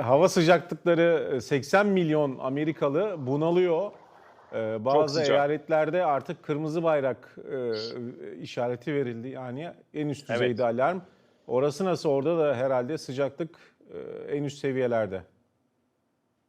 hava sıcaklıkları 80 milyon Amerikalı bunalıyor. Ee, Bazı eyaletlerde artık kırmızı bayrak e, işareti verildi. Yani en üst Evet. düzeyde alarm. Orası nasıl? Orada da herhalde sıcaklık e, en üst seviyelerde.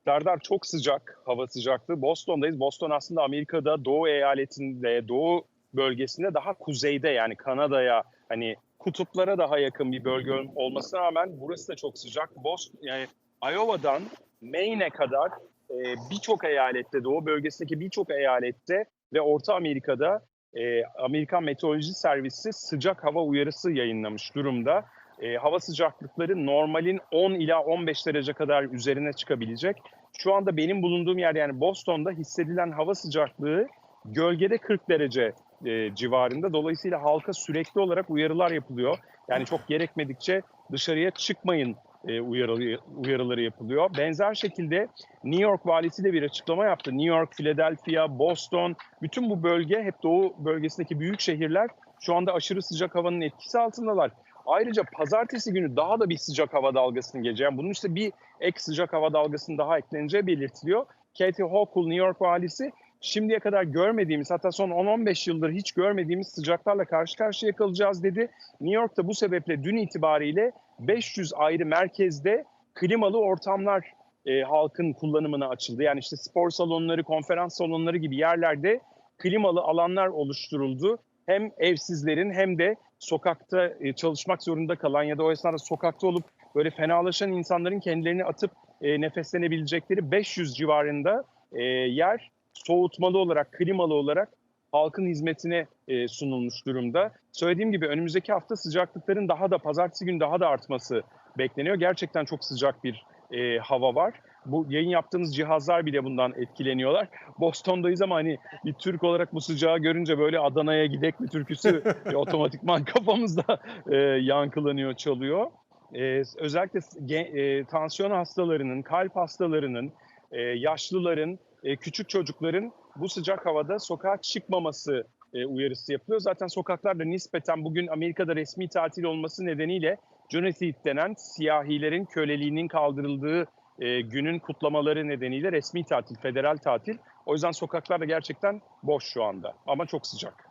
Serdar çok sıcak, hava sıcaklığı. Boston'dayız. Boston aslında Amerika'da doğu eyaletinde, doğu bölgesinde daha kuzeyde yani Kanada'ya hani kutuplara daha yakın bir bölge olmasına rağmen burası da çok sıcak. Boston yani Iowa'dan Maine'e kadar e, birçok eyalette, doğu bölgesindeki birçok eyalette ve Orta Amerika'da e, Amerikan Meteoroloji Servisi sıcak hava uyarısı yayınlamış durumda. E, hava sıcaklıkları normalin 10 ila 15 derece kadar üzerine çıkabilecek. Şu anda benim bulunduğum yer yani Boston'da hissedilen hava sıcaklığı gölgede 40 derece e, civarında. Dolayısıyla halka sürekli olarak uyarılar yapılıyor. Yani çok gerekmedikçe dışarıya çıkmayın e, uyarı, uyarıları yapılıyor. Benzer şekilde New York valisi de bir açıklama yaptı. New York, Philadelphia, Boston, bütün bu bölge hep doğu bölgesindeki büyük şehirler şu anda aşırı sıcak havanın etkisi altındalar. Ayrıca pazartesi günü daha da bir sıcak hava dalgasını geleceğim. Bunun işte bir ek sıcak hava dalgasının daha ekleneceği belirtiliyor. Katie Hochul, New York valisi şimdiye kadar görmediğimiz hatta son 10-15 yıldır hiç görmediğimiz sıcaklarla karşı karşıya kalacağız dedi. New York'ta bu sebeple dün itibariyle 500 ayrı merkezde klimalı ortamlar e, halkın kullanımına açıldı. Yani işte spor salonları, konferans salonları gibi yerlerde klimalı alanlar oluşturuldu. Hem evsizlerin hem de sokakta e, çalışmak zorunda kalan ya da o esnada sokakta olup böyle fenalaşan insanların kendilerini atıp e, nefeslenebilecekleri 500 civarında e, yer soğutmalı olarak, klimalı olarak halkın hizmetine e, sunulmuş durumda. Söylediğim gibi önümüzdeki hafta sıcaklıkların daha da pazartesi günü daha da artması bekleniyor. Gerçekten çok sıcak bir e, hava var. Bu yayın yaptığımız cihazlar bile bundan etkileniyorlar. Boston'dayız ama hani bir Türk olarak bu sıcağı görünce böyle Adana'ya gidek mi türküsü e, otomatikman kafamızda e, yankılanıyor, çalıyor. E, özellikle e, tansiyon hastalarının, kalp hastalarının, e, yaşlıların, e, küçük çocukların bu sıcak havada sokağa çıkmaması e, uyarısı yapılıyor. Zaten sokaklarda nispeten bugün Amerika'da resmi tatil olması nedeniyle Juneteenth denen siyahilerin köleliğinin kaldırıldığı e, günün kutlamaları nedeniyle resmi tatil, federal tatil. O yüzden sokaklar da gerçekten boş şu anda ama çok sıcak.